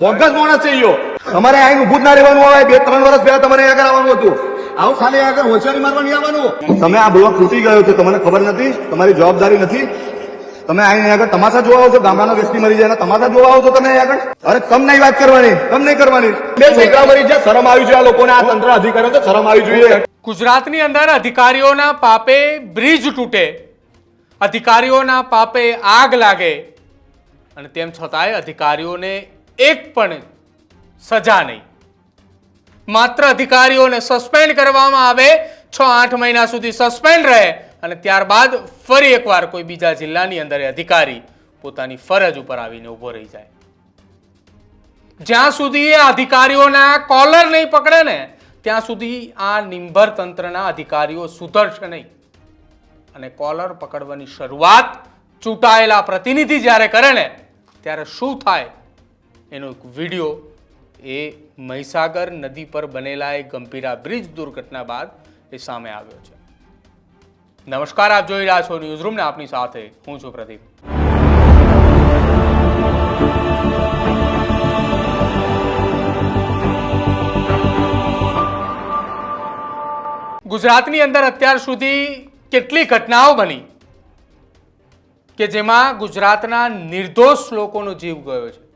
Bogus માણસ છે યો તમારે અહીં ઉભું જ ના રહેવાનું હોય. બે, ત્રણ વર્ષ પહેલા તમારે આગળ આવવાનું હતું. આવું ખાલી આગળ હોશિયારી મારવાની આવવાનું. તમે આ બ્લોક તૂટી ગયો છે. તમને ખબર નથી. તમારી જવાબદારી નથી. તમે અહીં આગળ તમાશા જોવા આવો છો ગામડાનો વ્યક્તિ મરી જાય તમાશા જોવા આવો છો તમે આગળ. અરે, કમ નહીં વાત કરવાની. કમ નહીં કરવાની. બે છોકરા મરી જાય શરમ આવી જોઈએ આ લોકોને. આ તંત્ર અધિકારીઓ તો શરમ આવી જોઈએ. ગુજરાતની અંદર અધિકારીઓના પાપે બ્રિજ તૂટે. અધિકારીઓના પાપે આગ લાગે. અને તેમ છતાંય અધિકારીઓને એક પણ સજા નહીં. માત્ર અધિકારીઓને સસ્પેન્ડ કરવામાં આવે, છ આઠ મહિના સુધી સસ્પેન્ડ રહે અને ત્યારબાદ ફરી એકવાર કોઈ બીજા જિલ્લાની અંદર અધિકારી પોતાની ફરજ ઉપર આવીને ઊભો રહી જાય. જ્યાં સુધી એ અધિકારીઓના કોલર નહીં પકડે ને, ત્યાં સુધી આ નિંભર તંત્રના અધિકારીઓ સુધરશે નહીં. અને કોલર પકડવાની શરૂઆત ચૂંટાયેલા પ્રતિનિધિ જ્યારે કરે ને, ત્યારે શું થાય? એનો એક વીડિયો એ મહીસાગર નદી પર બનેલા એક ગંભીરા બ્રિજ દુર્ઘટના બાદ એ સામે આવ્યો છે. નમસ્કાર, આપ જોઈ રહ્યા છો ન્યૂઝરૂમને આપની સાથે હું છું પ્રદીપ. ગુજરાતની અંદર અત્યાર સુધી કેટલી ઘટનાઓ બની કે જેમાં ગુજરાતના નિર્દોષ લોકોનો જીવ ગયો છે?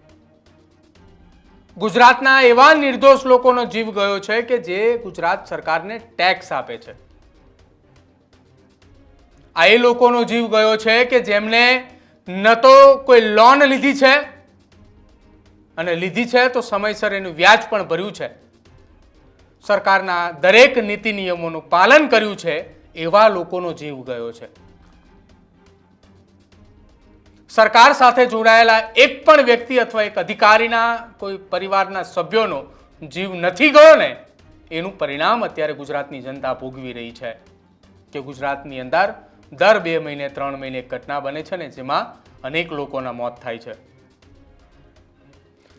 ગુજરાતના એવા નિર્દોષ લોકોનો જીવ ગયો છે કે જે ગુજરાત સરકારને ટેક્સ આપે છે. આ એ લોકોનો જીવ ગયો છે કે જેમને ન તો કોઈ લોન લીધી છે અને લીધી છે તો સમયસર એનું વ્યાજ પણ ભર્યું છે. સરકારના દરેક નીતિ નિયમોનું પાલન કર્યું છે એવા લોકોનો જીવ ગયો છે. સરકાર સાથે જોડાયેલા એક પણ વ્યક્તિ અથવા એક અધિકારીના, કોઈ પરિવારના સભ્યોનો જીવ નથી ગયો ને, એનું પરિણામ અત્યારે ગુજરાતની જનતા ભોગવી રહી છે. કે ગુજરાતની અંદર દર બે મહિને, ત્રણ મહિને એક ઘટના બને છે ને, જેમાં અનેક લોકોના મોત થાય છે.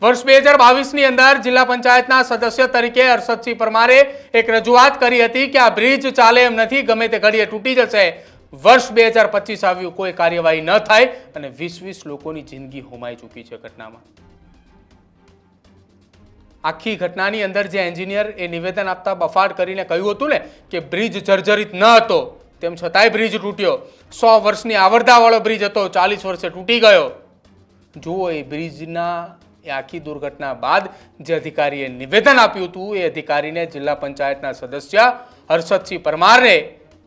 વર્ષ બે હજાર બાવીસની અંદર જિલ્લા પંચાયતના સદસ્ય તરીકે હર્ષદસિંહ પરમારે એક રજૂઆત કરી હતી કે આ બ્રિજ ચાલે એમ નથી, ગમે તે ઘડીએ તૂટી જશે. વર્ષ બે હજાર પચીસ આવ્યું, કોઈ કાર્યવાહી ન થાય અને વીસ વીસ લોકોની જિંદગી હોમાઈ ચૂકી છે ઘટનામાં. આખી ઘટનાની અંદર જે એન્જિનિયર એ નિવેદન આપતા બફાટ કરીને કહ્યું હતું ને કે બ્રિજ જર્જરિત ન હતો, તેમ છતાંય બ્રિજ તૂટ્યો. સો વર્ષની આવરદાવાળો બ્રિજ હતો, ચાલીસ વર્ષે તૂટી ગયો. જુઓ એ બ્રિજના, એ આખી દુર્ઘટના બાદ જે અધિકારીએ નિવેદન આપ્યું હતું, એ અધિકારીને જિલ્લા પંચાયતના સદસ્ય હર્ષદસિંહ પરમારને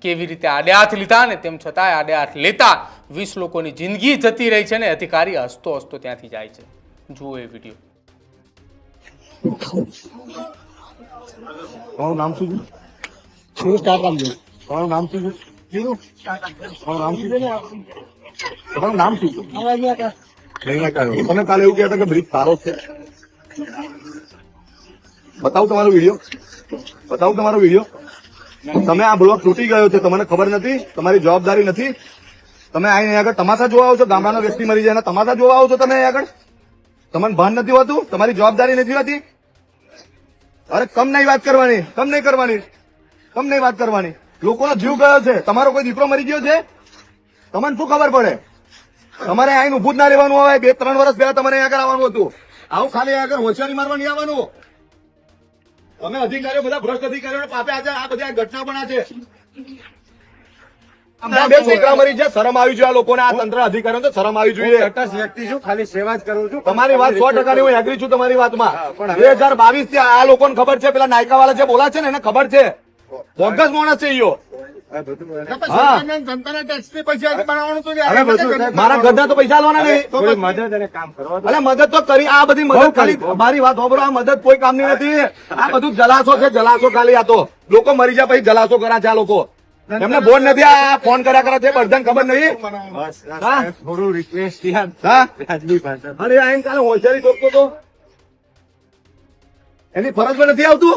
કેવી રીતે આડે હાથ લીધા ને તેમ છતાંય આડે હાથ લેતા વીસ લોકોની જિંદગી જતી રહી છે ને અધિકારી હસતો હસતો ત્યાંથી જાય છે. જુઓ એ વીડિયો. મારું નામ શું છે? શું સ્ટાર્ટ આપજો તમારું નામ શું છે? તમારું નામ શું છે? તમારું નામ શું છે? નહીં નહીં તમે કાલે એવું કહેતા કે બ્રિજ સારો છે. બતાવું તમારો વીડિયો. બતાવું તમારો વીડિયો. તમે આ બ્લોક તૂટી ગયો છે તમને ખબર નથી, તમારી જવાબદારી નથી. તમે અહીં આગળ તમાશા જોવા આવો છો ગામડાનો વ્યક્તિ મરી જાય તમાશા જોવા આવો છો તમે આગળ. તમને ભાન નથી હોતું, તમારી જવાબદારી નથી હોતી. અરે, કમ નહીં વાત કરવાની, કમ નહીં કરવાની, કમ નહીં વાત કરવાની. લોકોનો જીવ ગયો છે, તમારો કોઈ દીકરો મરી ગયો છે? તમને શું ખબર પડે? તમારે અહીં ઉભું જ ના રહેવાનું હોય, બે, ત્રણ વર્ષ પહેલા તમારે આગળ આવવાનું હતું. આવું ખાલી આગળ હોશિયારી મારવા નહીં આવવાનું. તમે અધિકારીઓ બધા ભ્રષ્ટ અધિકારીઓ પાપે આજે આ બધી ઘટના પણ છે. બે છોકરા મરી જાય શરમ આવી જોઈએ આ લોકોને આ તંત્ર અધિકારીઓ તો શરમ આવી જોઈએ. તટસ્થ વ્યક્તિ છું ખાલી સેવા જ કરું છું. તમારી વાત સો ટકાની હું એગ્રી છું તમારી વાતમાં. બે હજાર બાવીસથી આ લોકોને ખબર છે પેલા નાયકા વાળા જે બોલા છે ને એને ખબર છે. બોગસ માણસ છે ઈયો. મારા ગઢા તો પૈસા આલવાના નહીં. મદદ અને કામ કરવા દો. મદદ તો કરી આ બધી મદદ ખાલી મારી વાત હોબરો આ મદદ કોઈ કામની નથી. આ બધું જલાસો છે જલાસો ખાલી આ તો. લોકો મરી જાય પછી જલાસો કરા છે આ લોકો. એમને બોર નથી આ ફોન કર્યા કરે છે બધાને ખબર નહીં? થોડું રિક્વેસ્ટ અરે આઈને કાલે હોશિયારી ટોકતો તો એની પણ નથી આવતું?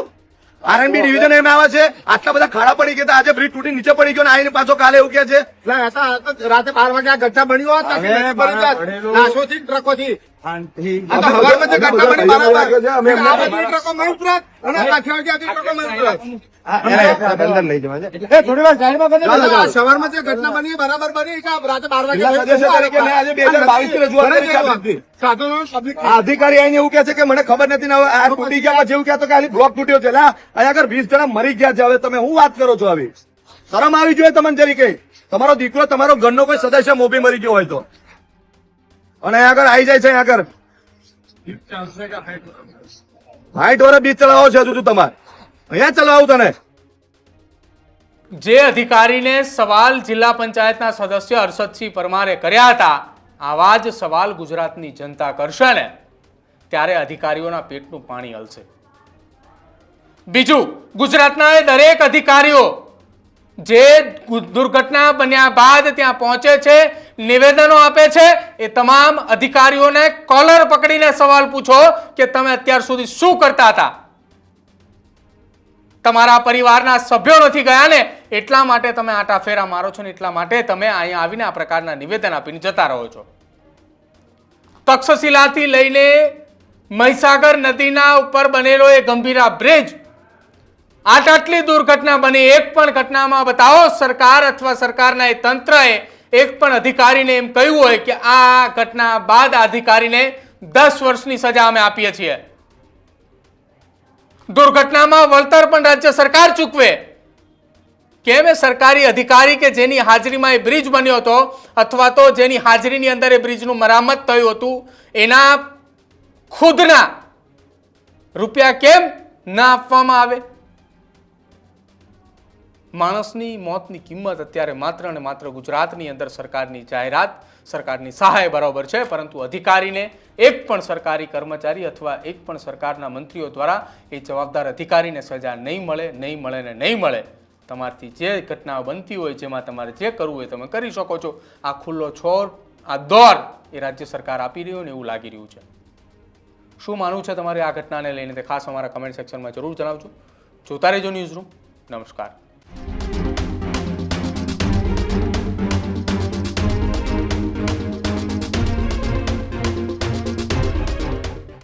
આરએનબી ડિવિઝન એમ આવે છે. આટલા બધા ખાડા પડી ગયા આજે બ્રિજ તૂટી નીચે પડી ગયો ને આઈને પાછો કાલે એવું કે છે. રાતે બાર વાગે આ ઘટના બન્યો આ બધી ટ્રકો માં ઉતરાત અને આ કાઠિયાવાડી ટ્રકો માં ઉતરાત. અંદર લઈ જવા છે એ થોડી વાર સાઈડમાં કરી ચાલો, દેજો. આ સવારમાં જે ઘટના બની એ બરાબર બની. કે આ રાતે બાર વાગે જિલ્લા સદસ્ય તરીકે મેં આજે 2022 ની રજૂઆત કરી છે આપની. સાધનો public આ અધિકારી આવીને એવું કે છે કે મને ખબર નથી ને હવે આ તૂટી ગયા જેવું કે ખાલી બ્લોક તૂટ્યો છે. આગળ વીસ જણા મરી ગયા છે. હવે તમે હું વાત કરો છો આવી? શરમ આવી જોઈએ તમને જરીકે તમારો દીકરો તમારો ઘરનો કોઈ સદસ્ય મોભી મરી ગયો હોય તો. અને આગળ આવી જાય છે આગળ. હાઈટ વાળા બીચ ચલાવો છે હજુ તમારે. અહીંયા ચલાવું તને. જે અધિકારીને સવાલ જિલ્લા પંચાયતના સદસ્ય હર્ષદસિંહ પરમારે કર્યા હતા, આવા જ સવાલ ગુજરાતની જનતા કરશે ને, ત્યારે અધિકારીઓના પેટનું પાણી હલશે. બીજું, ગુજરાતના દરેક અધિકારીઓ જે દુર્ઘટના બન્યા બાદ ત્યાં પહોંચે છે, નિવેદનો આપે છે, એ તમામ અધિકારીઓને કોલર પકડીને સવાલ પૂછો કે તમે અત્યાર સુધી શું કરતા હતા? તમારા પરિવારના સભ્યો નથી ગયા ને, એટલા માટે તમે આટા ફેરા મારો છો ને, એટલા માટે તમે અહીંયા આવીને આ પ્રકારના નિવેદન આપીને જતા રહો છો. તક્ષશિલાથી લઈને મહીસાગર નદીના ઉપર બનેલો એ ગંભીરા બ્રિજ આટ આટલી દુર્ઘટના બની, એક પણ ઘટનામાં બતાવો, સરકાર અથવા સરકારના એ તંત્રએ એક પણ અધિકારીને એમ કહ્યું હોય કે આ ઘટના બાદ અધિકારીને દસ વર્ષની સજા અમે આપીએ છીએ. દુર્ઘટનામાં વળતર પણ રાજ્ય સરકાર ચૂકવે. કેમ એ સરકારી અધિકારી કે જેની હાજરીમાં એ બ્રિજ બન્યો હતો, અથવા તો જેની હાજરીની અંદર એ બ્રિજનું મરામત થયું હતું, એના ખુદના રૂપિયા કેમ ના આપવામાં આવે? માણસની મોતની કિંમત અત્યારે માત્ર અને માત્ર ગુજરાતની અંદર સરકારની જાહેરાત, સરકારની સહાય બરાબર છે, પરંતુ અધિકારીને એક પણ સરકારી કર્મચારી અથવા એક પણ સરકારના મંત્રીઓ દ્વારા એ જવાબદાર અધિકારીને સજા નહીં મળે નહીં મળે ને નહીં મળે. તમારથી જે ઘટનાઓ બનતી હોય, જેમાં તમારે જે કરવું હોય તમે કરી શકો છો. આ ખુલ્લો છોર આ દોર એ રાજ્ય સરકાર આપી રહ્યું ને એવું લાગી રહ્યું છે. શું માનવું છે તમારે આ ઘટનાને લઈને? તે ખાસ અમારા કમેન્ટ સેક્શનમાં જરૂર જણાવજો. જોતા રહેજો ન્યૂઝ રૂમ નમસ્કાર.